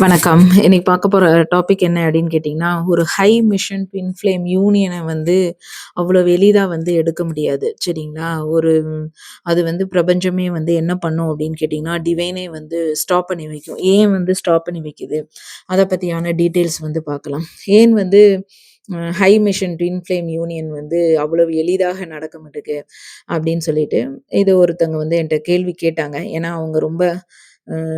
வணக்கம். இன்னைக்கு பார்க்க போகிற டாபிக் என்ன அப்படின்னு கேட்டிங்கன்னா ஒரு ஹை மிஷன் ட்வின் ஃப்ளேம் வந்து அவ்வளோ எளிதாக வந்து எடுக்க முடியாது. சரிங்களா? ஒரு அது வந்து பிரபஞ்சமே வந்து என்ன பண்ணும் அப்படின்னு கேட்டிங்கன்னா டிவைனே வந்து ஸ்டாப் பண்ணி வைக்கும். ஏன் வந்து ஸ்டாப் பண்ணி வைக்குது? அதை பற்றியான டீட்டெயில்ஸ் வந்து பார்க்கலாம். ஏன் வந்து high mission twin flame union வந்து அவ்வளவு எளிதாக நடக்க மாட்டுக்கு அப்படின்னு சொல்லிட்டு, இது ஒருத்தவங்க வந்து என்கிட்ட கேள்வி கேட்டாங்க. ஏன்னா, அவங்க ரொம்ப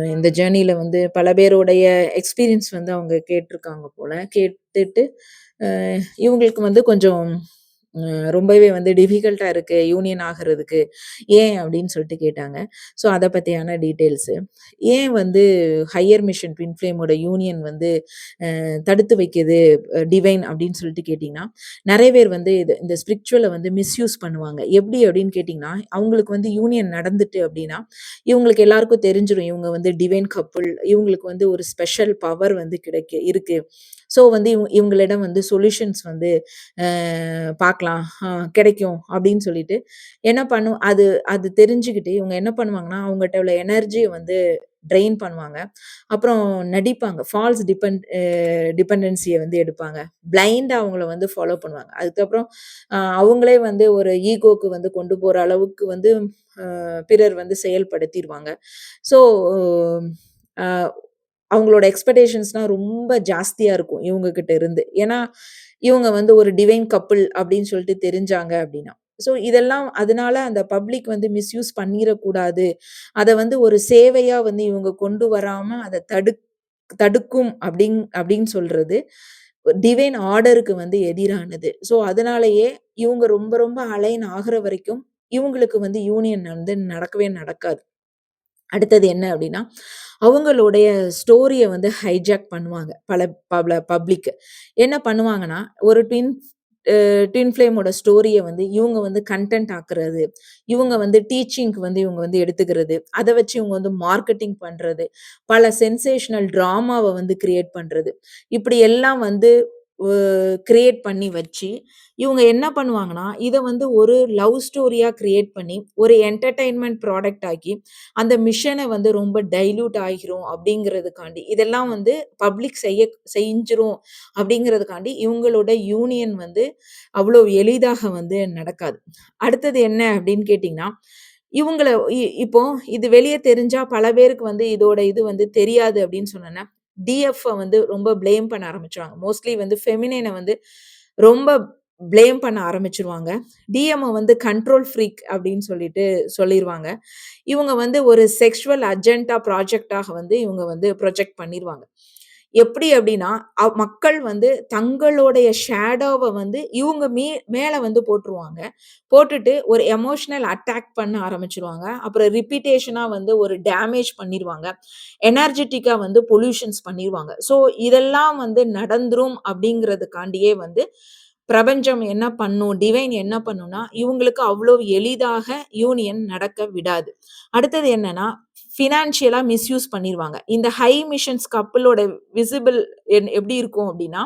இந்த ஜேர்னியில் வந்து பல பேருடைய எக்ஸ்பீரியன்ஸ் வந்து அவங்க கேட்டுருக்காங்க போல. கேட்டுட்டு இவங்களுக்கு வந்து கொஞ்சம் ரொம்பவே வந்து டிஃபிகல்ட்டாக இருக்கு யூனியன் ஆகுறதுக்கு. ஏன் அப்படின்னு சொல்லிட்டு கேட்டாங்க. ஸோ அதை பற்றியான டீட்டெயில்ஸு. ஏன் வந்து ஹையர் மிஷன் ட்வின்ஃப்ளேமோட யூனியன் வந்து தடுத்து வைக்கிறது டிவைன் அப்படின்னு சொல்லிட்டு கேட்டிங்கன்னா நிறைய பேர் வந்து இது இந்த ஸ்பிரிச்சுவலை வந்து மிஸ்யூஸ் பண்ணுவாங்க. எப்படி அப்படின்னு கேட்டிங்கன்னா அவங்களுக்கு வந்து யூனியன் நடந்துட்டு அப்படின்னா, இவங்களுக்கு எல்லாருக்கும் தெரிஞ்சிடும் இவங்க வந்து டிவைன் கப்புள். இவங்களுக்கு வந்து ஒரு ஸ்பெஷல் பவர் வந்து கிடைக்க இருக்குது ஸோ வந்து இவங்க இவங்களிடம் வந்து சொல்யூஷன்ஸ் வந்து பார்க்கலாம். கிடைக்கும் அப்படின்னு சொல்லிட்டு என்ன பண்ணும் அது அது தெரிஞ்சுக்கிட்டு இவங்க என்ன பண்ணுவாங்கன்னா, அவங்ககிட்ட உள்ள எனர்ஜியை வந்து ட்ரெயின் பண்ணுவாங்க. அப்புறம் நடிப்பாங்க. ஃபால்ஸ் டிபெண்ட் டிபெண்டன்சியை வந்து எடுப்பாங்க. பிளைண்டா அவங்கள வந்து ஃபாலோ பண்ணுவாங்க. அதுக்கப்புறம் அவங்களே வந்து ஒரு ஈகோக்கு வந்து கொண்டு போகிற அளவுக்கு வந்து பிறர் வந்து செயல்படுத்திடுவாங்க ஸோ அவங்களோட எக்ஸ்பெக்டேஷன்ஸ்னால் ரொம்ப ஜாஸ்தியாக இருக்கும் இவங்க கிட்ட இருந்து. ஏன்னா, இவங்க வந்து ஒரு டிவைன் கப்புள் அப்படின்னு சொல்லிட்டு தெரிஞ்சாங்க அப்படின்னா. ஸோ இதெல்லாம் அதனால அந்த பப்ளிக் வந்து மிஸ்யூஸ் பண்ணிடக்கூடாது அதை வந்து ஒரு சேவையாக வந்து இவங்க கொண்டு வராமல் அதை தடுக் தடுக்கும் அப்படின் அப்படின்னு சொல்கிறது டிவைன் ஆர்டருக்கு வந்து எதிரானது. ஸோ அதனாலயே இவங்க ரொம்ப ரொம்ப அலைன் ஆகிற வரைக்கும், இவங்களுக்கு வந்து யூனியன் வந்து நடக்கவே நடக்காது. அடுத்தது என்ன அப்படின்னா, அவங்களுடைய ஸ்டோரியை வந்து ஹைஜாக் பண்ணுவாங்க. பல பல பப்ளிக். என்ன பண்ணுவாங்கன்னா, ஒரு ட்வின் ட்வின் ஃப்ளேமோட ஸ்டோரியை வந்து இவங்க வந்து கன்டென்ட் ஆக்குறது. இவங்க வந்து டீச்சிங்க்கு வந்து இவங்க வந்து எடுத்துக்கிறது. அதை வச்சு இவங்க வந்து மார்க்கெட்டிங் பண்ணுறது பல சென்சேஷனல் ட்ராமாவை வந்து கிரியேட் பண்ணுறது இப்படி எல்லாம் வந்து கிரியேட் பண்ணி வச்சு, இவங்க என்ன பண்ணுவாங்கன்னா, இதை வந்து ஒரு லவ் ஸ்டோரியா கிரியேட் பண்ணி, ஒரு என்டர்டைன்மெண்ட் ப்ராடக்ட் ஆக்கி, அந்த மிஷனை வந்து ரொம்ப டைல்யூட் ஆகிரும் அப்படிங்கிறதுக்காண்டி, இதெல்லாம் வந்து பப்ளிக் செய்ய செஞ்சிரும் அப்படிங்கிறதுக்காண்டி, இவங்களோட யூனியன் வந்து அவ்வளோ எளிதாக வந்து நடக்காது. அடுத்தது என்ன அப்படின்னு கேட்டிங்கன்னா இவங்கள இ இப்போ இது வெளியே தெரிஞ்சா பல பேருக்கு வந்து இதோட இது வந்து தெரியாது அப்படின்னு சொன்னேன்னா டிஎஃப்ஐ வந்து ரொம்ப ப்ளேம் பண்ண ஆரம்பிச்சிருவாங்க. மோஸ்ட்லி வந்து ஃபெமினைனை வந்து ரொம்ப ப்ளேம் பண்ண ஆரம்பிச்சிருவாங்க. டிஎம்ஐ வந்து கண்ட்ரோல் ஃப்ரீக் அப்படின்னு சொல்லிட்டு சொல்லிடுவாங்க இவங்க வந்து ஒரு செக்ஷுவல் அஜெண்டா ப்ராஜெக்ட்டாக வந்து இவங்க வந்து ப்ரொஜெக்ட் பண்ணிருவாங்க. எப்படி அப்படின்னா, மக்கள் வந்து தங்களுடைய ஷேடோவை வந்து இவங்க மீ மேலே வந்து போட்டுருவாங்க. போட்டுட்டு ஒரு எமோஷனல் அட்டாக் பண்ண ஆரம்பிச்சிருவாங்க அப்புறம் ரிப்பீட்டேஷனாக வந்து ஒரு டேமேஜ் பண்ணிடுவாங்க எனர்ஜெட்டிக்காக வந்து பொல்யூஷன்ஸ் பண்ணிடுவாங்க ஸோ இதெல்லாம் வந்து நடந்துரும் அப்படிங்கிறதுக்காண்டியே வந்து பிரபஞ்சம் என்ன பண்ணும், டிவைன் என்ன பண்ணும்னா, இவங்களுக்கு அவ்வளோ எளிதாக யூனியன் நடக்க விடாது. அடுத்தது என்னன்னா, ஃபினான்ஷியலாக மிஸ்யூஸ் பண்ணிடுவாங்க இந்த ஹை மிஷன்ஸ் கப்புளோட விசிபிள் என் எப்படி இருக்கும் அப்படின்னா,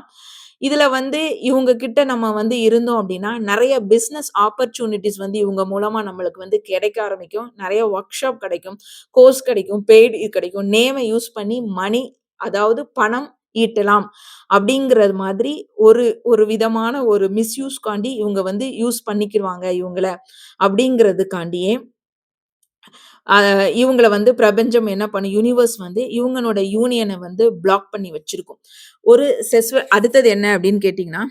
இதில் வந்து இவங்க கிட்ட நம்ம வந்து இருந்தோம் அப்படின்னா, நிறைய பிஸ்னஸ் ஆப்பர்ச்சுனிட்டிஸ் வந்து இவங்க மூலமாக நம்மளுக்கு வந்து கிடைக்க ஆரம்பிக்கும். நிறைய ஒர்க் ஷாப் கிடைக்கும், கோர்ஸ் கிடைக்கும், பெய்டு கிடைக்கும். நேமை யூஸ் பண்ணி மணி அதாவது பணம் ஈட்டலாம் அப்படிங்கிறது மாதிரி ஒரு ஒரு விதமான ஒரு மிஸ்யூஸ்க்காண்டி இவங்க வந்து யூஸ் பண்ணிக்கிடுவாங்க இவங்கள அப்படிங்கிறதுக்காண்டியே இவங்கள வந்து பிரபஞ்சம் என்ன பண்ணும், யூனிவர்ஸ் வந்து இவங்களோட யூனியனை வந்து பிளாக் பண்ணி வச்சிருக்கும். ஒரு செஸ்வ அடுத்தது என்ன அப்படின்னு கேட்டிங்கன்னா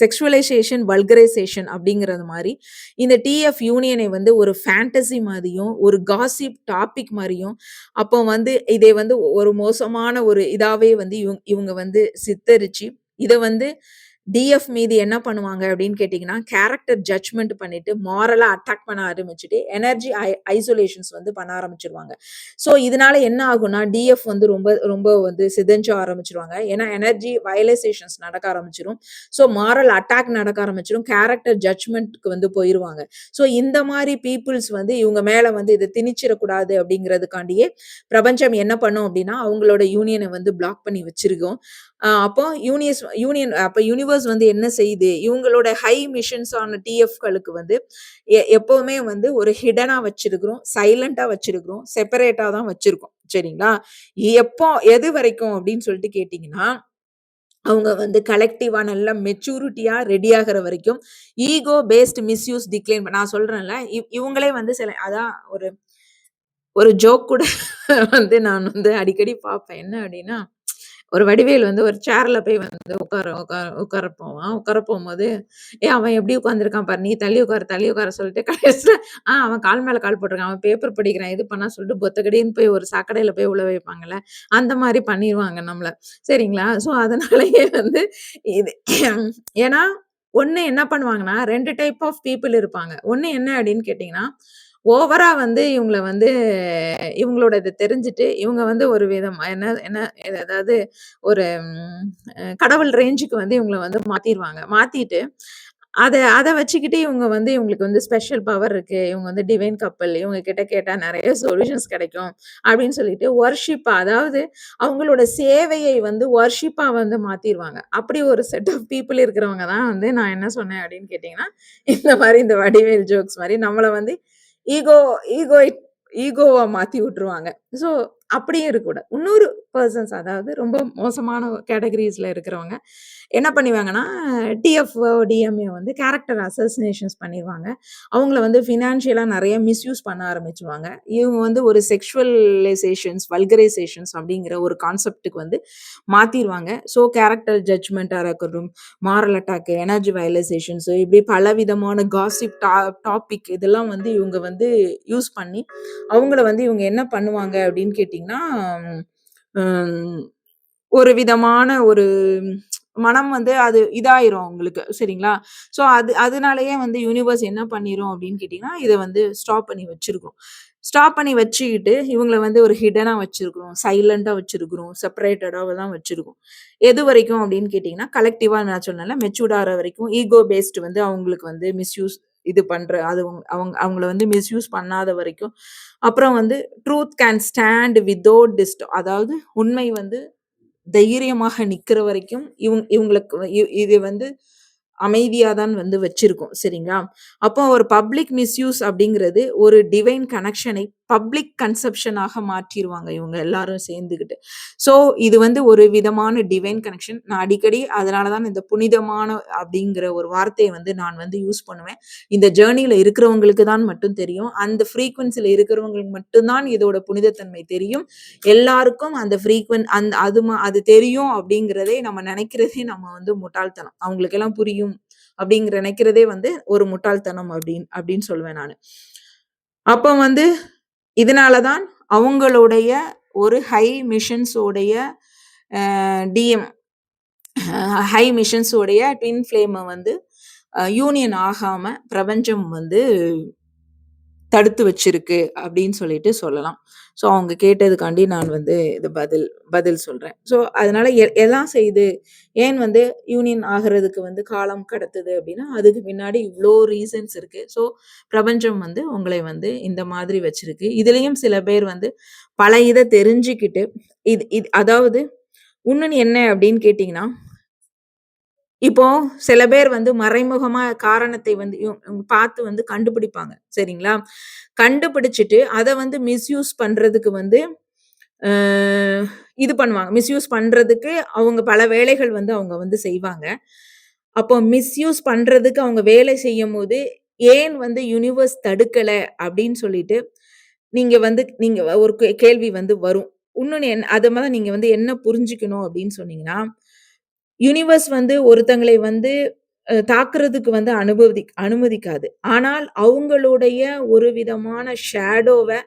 செக்ஷுவலைசேஷன் வல்கரைசேஷன் அப்படிங்கிறது மாதிரி இந்த டிஎஃப் யூனியனை வந்து ஒரு ஃபேண்டசி மாதிரியும், ஒரு காசிப் டாபிக் மாதிரியும் அப்போ வந்து இதை வந்து ஒரு மோசமான ஒரு இதாகவே வந்து இவங்க இவங்க வந்து சித்தரிச்சு, இதை வந்து டிஎஃப் மீது என்ன பண்ணுவாங்க அப்படின்னு கேட்டிங்கன்னா கேரக்டர் ஜட்ஜ்மெண்ட் பண்ணிட்டு, மாரலாக அட்டாக் பண்ண ஆரம்பிச்சுட்டு, எனர்ஜி ஐ ஐசோலேஷன்ஸ் வந்து பண்ண ஆரம்பிச்சிருவாங்க. ஸோ இதனால என்ன ஆகும்னா, டிஎஃப் வந்து ரொம்ப ரொம்ப வந்து சிதஞ்ச ஆரம்பிச்சிருவாங்க. ஏன்னா எனர்ஜி வயலைசேஷன்ஸ் நடக்க ஆரம்பிச்சிரும். ஸோ மாரல் அட்டாக் நடக்க ஆரம்பிச்சிரும். கேரக்டர் ஜட்ஜ்மென்ட்க்கு வந்து போயிருவாங்க. ஸோ இந்த மாதிரி பீப்புள்ஸ் வந்து இவங்க மேல வந்து இதை திணிச்சிடக்கூடாது அப்படிங்கிறதுக்காண்டியே, பிரபஞ்சம் என்ன பண்ணும் அப்படின்னா, அவங்களோட யூனியனை வந்து பிளாக் பண்ணி வச்சிருக்கோம். அப்போ யூனியஸ் யூனியன் அப்போ யூனிவர்ஸ் வந்து என்ன செய்யுது? இவங்களோட ஹை மிஷன்ஸ் ஆன டிஎஃப்களுக்கு வந்து எ- எப்பவுமே வந்து ஒரு ஹிடனாக வச்சிருக்கிறோம் சைலண்டாக வச்சிருக்கிறோம் செப்பரேட்டாக தான் வச்சிருக்கோம். சரிங்களா? எப்போ எது வரைக்கும் அப்படின்னு சொல்லிட்டு கேட்டிங்கன்னா அவங்க வந்து கலெக்டிவா நல்ல மெச்சூரிட்டியா ரெடி ஆகிற வரைக்கும் ஈகோ பேஸ்ட் மிஸ்யூஸ் டிக்ளைன் நான் சொல்றேன்ல இவ்- இவங்களே வந்து சில அதான் ஒரு ஒரு ஜோக் கூட வந்து நான் வந்து அடிக்கடி பார்ப்பேன். என்ன அப்படின்னா ஒரு வடிவேல் வந்து ஒரு சேர்ல போய் வந்து உட்கார உட்கார உட்கார போவான். உட்கார போகும்போது ஏ அவன் எப்படி உட்காந்துருக்கான் பாரு நீ தள்ளி உட்கார தள்ளி உட்கார சொல்லிட்டு கடைசியில் ஆ அவன் கால் மேல கால் போட்டிருக்கான் அவன் பேப்பர் படிக்கிறான் இது பண்ணா சொல்லிட்டு பொத்தக்கடின்னு போய் ஒரு சாக்கடையில போய் உள்ள வைப்பாங்கல்ல அந்த மாதிரி பண்ணிடுவாங்க நம்மள. சரிங்களா? ஸோ அதனாலயே வந்து இது ஏன்னா ஒண்ணு என்ன பண்ணுவாங்கன்னா ரெண்டு டைப் ஆஃப் பீப்புள் இருப்பாங்க. ஒண்ணு என்ன அப்படின்னு கேட்டிங்கன்னா ஓவரா வந்து இவங்கள வந்து இவங்களோட இதை தெரிஞ்சுட்டு இவங்க வந்து ஒரு விதம் என்ன என்ன அதாவது ஒரு ம், கடவுள் ரேஞ்சுக்கு வந்து இவங்கள வந்து மாத்திருவாங்க. மாத்திட்டு அதை அதை வச்சுக்கிட்டு இவங்க வந்து இவங்களுக்கு வந்து ஸ்பெஷல் பவர் இருக்கு. இவங்க வந்து டிவைன் கப்பல் இவங்க கிட்ட கேட்டா நிறைய சொல்யூஷன்ஸ் கிடைக்கும் அப்படின்னு சொல்லிட்டு ஒர்ஷிப்பா அதாவது அவங்களோட சேவையை வந்து ஒர்ஷிப்பா வந்து மாத்திருவாங்க. அப்படி ஒரு செட் ஆஃப் பீப்புள் இருக்கிறவங்க தான் வந்து நான் என்ன சொன்னேன் அப்படின்னு கேட்டீங்கன்னா, இந்த மாதிரி இந்த வடிவேல் ஜோக்ஸ் மாதிரி நம்மளை வந்து ஈகோ ஈகோ ஈகோவை மாற்றி விட்டுருவாங்க. ஸோ அப்படியும் இருக்கக்கூடாது. இன்னொரு பர்சன்ஸ் அதாவது ரொம்ப மோசமான கேட்டகரிஸில் இருக்கிறவங்க என்ன பண்ணுவாங்கன்னா டிஎஃப்ஓ டிஎம்ஏ வந்து கேரக்டர் அசோசினேஷன்ஸ் பண்ணிடுவாங்க அவங்கள வந்து ஃபினான்ஷியலாக நிறைய மிஸ்யூஸ் பண்ண ஆரம்பிச்சுவாங்க இவங்க வந்து ஒரு செக்ஷுவலைசேஷன்ஸ் வல்கரைசேஷன்ஸ் அப்படிங்கிற ஒரு கான்செப்டுக்கு வந்து மாற்றிடுவாங்க ஸோ கேரக்டர் ஜட்ஜ்மெண்ட்டாக இருக்கட்டும் மாரல் அட்டாக்கு எனர்ஜி வயலைசேஷன்ஸு இப்படி பல விதமான காசிப் டா டாபிக் இதெல்லாம் வந்து இவங்க வந்து யூஸ் பண்ணி அவங்கள வந்து இவங்க என்ன பண்ணுவாங்க அப்படின்னு கேட்டிங்கன்னா ஒரு விதமான ஒரு மனம் வந்து அது இதாயிரும் அவங்களுக்கு சரிங்களா? ஸோ அது அதனாலயே வந்து யூனிவர்ஸ் என்ன பண்ணிரும் அப்படின்னு கேட்டீங்கன்னா இதை வந்து ஸ்டாப் பண்ணி வச்சிருக்கோம் ஸ்டாப் பண்ணி வச்சுக்கிட்டு இவங்கள வந்து ஒரு ஹிடனாக வச்சிருக்கிறோம். சைலண்டாக வச்சிருக்கிறோம். செப்பரேட்டடாக தான் வச்சிருக்கோம் எது வரைக்கும் அப்படின்னு கேட்டிங்கன்னா கலெக்டிவாக நான் சொன்னேன்ல மெச்சூர்ட் வரைக்கும் ஈகோ பேஸ்டு வந்து அவங்களுக்கு வந்து மிஸ்யூஸ் இது பண்ற அது அவங்க அவங்கள வந்து மிஸ்யூஸ் பண்ணாத வரைக்கும். அப்புறம் வந்து truth can stand without test அதாவது உண்மை வந்து தைரியமாக நிக்கிற வரைக்கும் இவங்க இவங்களுக்கு இ- இது வந்து அமைதியாக தான் வந்து வச்சிருக்கோம் சரிங்களா? அப்போ ஒரு பப்ளிக் மிஸ்யூஸ் அப்படிங்கிறது ஒரு டிவைன் கனெக்ஷனை பப்ளிக் கன்செப்ஷனாக மாற்றிடுவாங்க இவங்க எல்லாரும் சேர்ந்துக்கிட்டு ஸோ இது வந்து ஒரு விதமான டிவைன் கனெக்ஷன் நான் அடிக்கடி அதனால தான் இந்த புனிதமான அப்படிங்கிற ஒரு வார்த்தையை வந்து நான் வந்து யூஸ் பண்ணுவேன். இந்த ஜேர்னியில் இருக்கிறவங்களுக்கு தான் மட்டும் தெரியும். அந்த ஃப்ரீக்குவன்சியில் இருக்கிறவங்களுக்கு மட்டும்தான் இதோட புனிதத்தன்மை தெரியும். எல்லாருக்கும் அந்த ஃப்ரீக்வன் அந்த அது ம- அது தெரியும் அப்படிங்கிறதே நம்ம நினைக்கிறதே நம்ம வந்து முட்டாள்தனம். அவங்களுக்கெல்லாம் புரியும். அப்படிங்கிற நினைக்கிறதே வந்து ஒரு முட்டாள்தனம் அப்படின்னு அப்படின்னு சொல்லுவேன் நான். அப்போ வந்து இதனாலதான் அவங்களுடைய ஒரு ஹை மிஷன்ஸோடைய டிஎம் ஹை மிஷன்ஸோடைய ட்வின் ஃப்ளேமை வந்து யூனியன் ஆகாம பிரபஞ்சம் வந்து தடுத்து வச்சிருக்கு அப்படின்னு சொல்லிட்டு சொல்லலாம். ஸோ அவங்க கேட்டதுக்காண்டி நான் வந்து இது பதில் பதில் சொல்றேன். ஸோ அதனால எ- எல்லாம் செய்து ஏன் வந்து யூனியன் ஆகிறதுக்கு வந்து காலம் கடத்துது அப்படின்னா அதுக்கு பின்னாடி இவ்வளோ ரீசன்ஸ் இருக்கு. ஸோ பிரபஞ்சம் வந்து உங்களை வந்து இந்த மாதிரி வச்சிருக்கு. இதுலயும் சில பேர் வந்து பல இதை தெரிஞ்சுக்கிட்டு இது இது அதாவது இன்னொன்னு என்ன அப்படின்னு கேட்டிங்கன்னா இப்போ சில பேர் வந்து மறைமுகமா காரணத்தை வந்து பார்த்து வந்து கண்டுபிடிப்பாங்க. சரிங்களா? கண்டுபிடிச்சிட்டு அதை வந்து மிஸ்யூஸ் பண்றதுக்கு வந்து இது பண்ணுவாங்க. மிஸ்யூஸ் பண்றதுக்கு அவங்க பல வேலைகள் வந்து அவங்க வந்து செய்வாங்க. அப்போ மிஸ்யூஸ் பண்றதுக்கு அவங்க வேலை செய்யும் போது ஏன் வந்து யூனிவர்ஸ் தடுக்கல அப்படின்னு சொல்லிட்டு நீங்க வந்து நீங்க ஒரு கே- கேள்வி வந்து வரும். இன்னொன்னு என்ன அது மாதிரி நீங்க வந்து என்ன புரிஞ்சுக்கணும் அப்படின்னு சொன்னீங்கன்னா யூனிவர்ஸ் வந்து ஒருத்தங்களை வந்து அஹ், தாக்குறதுக்கு வந்து அனுமதி அனுமதிக்காது. ஆனால் அவங்களுடைய ஒரு விதமான ஷேடோவை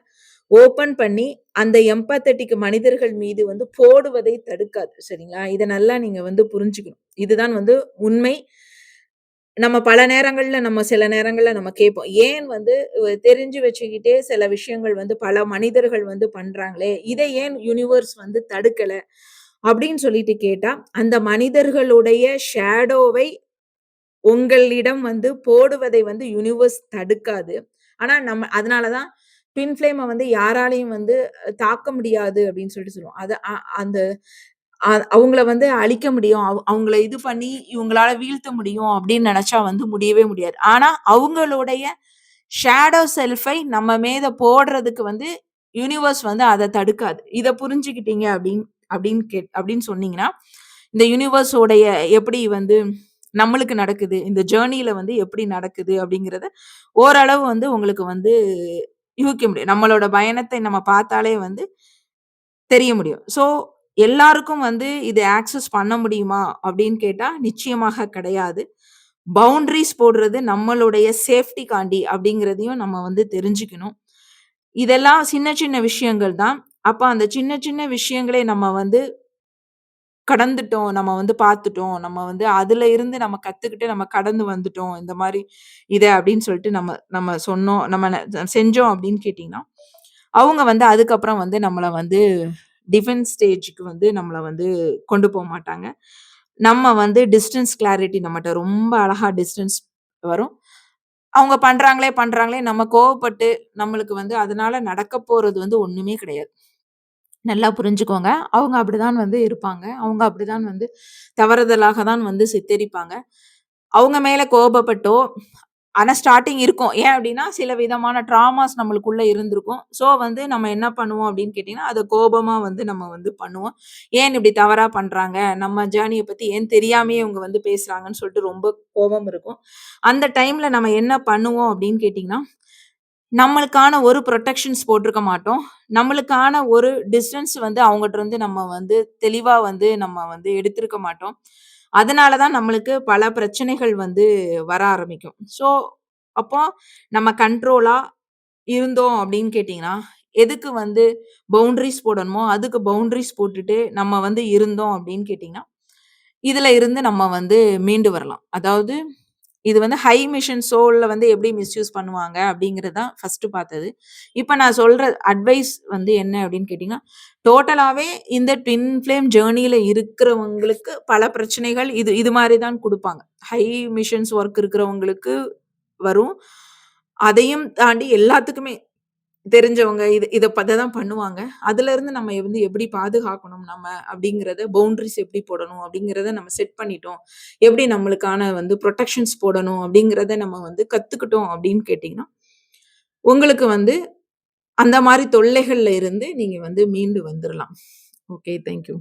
ஓப்பன் பண்ணி அந்த எம்பத்தட்டிக் மனிதர்கள் மீது வந்து போடுவதை தடுக்காது. சரிங்களா? இதை நல்லா நீங்க வந்து புரிஞ்சுக்கணும். இதுதான் வந்து உண்மை. நம்ம பல நேரங்கள்ல நம்ம சில நேரங்கள்ல நம்ம கேட்போம் ஏன் வந்து தெரிஞ்சு வச்சுக்கிட்டே சில விஷயங்கள் வந்து பல மனிதர்கள் வந்து பண்றாங்களே? இதை ஏன் யூனிவர்ஸ் வந்து தடுக்கல? அப்படின்னு சொல்லிட்டு கேட்டா அந்த மனிதர்களுடைய ஷேடோவை உங்களிடம் வந்து போடுவதை வந்து யூனிவர்ஸ் தடுக்காது ஆனா நம்ம அதனாலதான் ட்வின் ஃப்ளேமை வந்து யாராலையும் வந்து தாக்க முடியாது அப்படின்னு சொல்லிட்டு சொல்லுவோம் அது அ- அந்த அவங்கள வந்து அழிக்க முடியும். அவ் அவங்கள இது பண்ணி இவங்களால வீழ்த்த முடியும் அப்படின்னு நினைச்சா வந்து முடியவே முடியாது. ஆனா அவங்களுடைய ஷேடோ செல்ஃபை நம்ம மேத போடுறதுக்கு வந்து யூனிவர்ஸ் வந்து அதை தடுக்காது. இதை புரிஞ்சுக்கிட்டீங்க அப்படின்னு அப்படின்னு கேட் அப்படின்னு சொன்னீங்கன்னா, இந்த யூனிவர்ஸோடைய எப்படி வந்து நம்மளுக்கு நடக்குது, இந்த ஜேர்னியில வந்து எப்படி நடக்குது அப்படிங்கிறத ஓரளவு வந்து உங்களுக்கு வந்து யூகிக்க முடியும். நம்மளோட பயணத்தை நம்ம பார்த்தாலே வந்து தெரிய முடியும். ஸோ எல்லாருக்கும் வந்து இது ஆக்சஸ் பண்ண முடியுமா? அப்படின்னு கேட்டால் நிச்சயமாக கிடையாது. பவுண்ட்ரிஸ் போடுறது நம்மளுடைய சேஃப்டிக்காண்டி அப்படிங்கிறதையும் நம்ம வந்து தெரிஞ்சுக்கணும். இதெல்லாம் சின்ன சின்ன விஷயங்கள் தான். அப்ப அந்த சின்ன சின்ன விஷயங்களே நம்ம வந்து கடந்துட்டோம். நம்ம வந்து பார்த்துட்டோம். நம்ம வந்து அதுல இருந்து நம்ம கத்துக்கிட்டு நம்ம கடந்து வந்துட்டோம். இந்த மாரி இத அப்படின்னு சொல்லிட்டு நம்ம நம்ம சொன்னோம். நம்ம ந செஞ்சோம் அப்படின்னு கேட்டீங்கன்னா, அவங்க வந்து அதுக்கப்புறம் வந்து நம்மள வந்து டிஃபென்ஸ் ஸ்டேஜ்க்கு வந்து நம்மள வந்து கொண்டு போமாட்டாங்க. நம்ம வந்து டிஸ்டன்ஸ் கிளாரிட்டி நம்மட்ட ரொம்ப அழகா டிஸ்டன்ஸ் வரும். அவங்க பண்றாங்களே, பண்றாங்களே நம்ம கோவப்பட்டு நம்மளுக்கு வந்து அதனால நடக்க போறது வந்து ஒண்ணுமே கிடையாது. நல்லா புரிஞ்சுக்கோங்க. அவங்க அப்படிதான் வந்து இருப்பாங்க. அவங்க அப்படிதான் வந்து தவறுதலாக தான் வந்து சித்தரிப்பாங்க. அவங்க மேல கோபப்பட்டோ ஆனா ஸ்டார்ட்டிங் இருக்கும். ஏன் அப்படின்னா சில விதமான ட்ராமாஸ் நம்மளுக்குள்ள இருந்திருக்கும். ஸோ வந்து நம்ம என்ன பண்ணுவோம் அப்படின்னு கேட்டீங்கன்னா, அத கோபமா வந்து நம்ம வந்து பண்ணுவோம். ஏன் இப்படி தவறா பண்றாங்க? நம்ம ஜர்னிய பத்தி ஏன் தெரியாமயே இவங்க வந்து பேசுறாங்கன்னு சொல்லிட்டு ரொம்ப கோபம் இருக்கும். அந்த டைம்ல நம்ம என்ன பண்ணுவோம் அப்படின்னு கேட்டீங்கன்னா, நம்மளுக்கான ஒரு புரொடெக்ஷன்ஸ் போட்டிருக்க மாட்டோம். நம்மளுக்கான ஒரு டிஸ்டன்ஸ் வந்து அவங்ககிட்ட இருந்து நம்ம வந்து தெளிவாக வந்து நம்ம வந்து எடுத்திருக்க மாட்டோம். அதனால தான் நம்மளுக்கு பல பிரச்சனைகள் வந்து வர ஆரம்பிக்கும். ஸோ, அப்போ நம்ம கண்ட்ரோலாக இருந்தோம் அப்படின்னு கேட்டிங்கன்னா எதுக்கு வந்து பவுண்ட்ரிஸ் போடணுமோ, அதுக்கு பவுண்ட்ரிஸ் போட்டுட்டு நம்ம வந்து இருந்தோம் அப்படின்னு கேட்டிங்கன்னா இதில் இருந்து நம்ம வந்து மீண்டு வரலாம். அதாவது இது வந்து ஹை மிஷன் சோலில் வந்து எப்படி மிஸ்யூஸ் பண்ணுவாங்க அப்படிங்கிறது தான் ஃபர்ஸ்ட்டு பார்த்தது. இப்போ நான் சொல்கிற அட்வைஸ் வந்து என்ன அப்படின்னு கேட்டிங்கன்னா டோட்டலாகவே இந்த ட்வின் ஃப்ளேம் ஜேர்னியில் இருக்கிறவங்களுக்கு பல பிரச்சனைகள் இது இது மாதிரி தான் கொடுப்பாங்க ஹை மிஷன்ஸ் ஒர்க் இருக்கிறவங்களுக்கு வரும். அதையும் தாண்டி எல்லாத்துக்குமே தெரிஞ்சவங்க இது இத பத தான் பண்ணுவாங்க. அதுலருந்து நம்ம வந்து எப்படி பாதுகாக்கணும் நம்ம அப்படிங்கிறத பவுண்டரீஸ் எப்படி போடணும் அப்படிங்கிறத நம்ம செட் பண்ணிட்டோம். எப்படி நம்மளுக்கான வந்து புரொடெக்ஷன்ஸ் போடணும் அப்படிங்கிறத நம்ம வந்து கத்துக்கிட்டோம் அப்படின்னு கேட்டீங்கன்னா, உங்களுக்கு வந்து அந்த மாரி தொல்லைகள்ல இருந்து நீங்க வந்து மீண்டு வந்துரலாம். ஓகே. Thank you.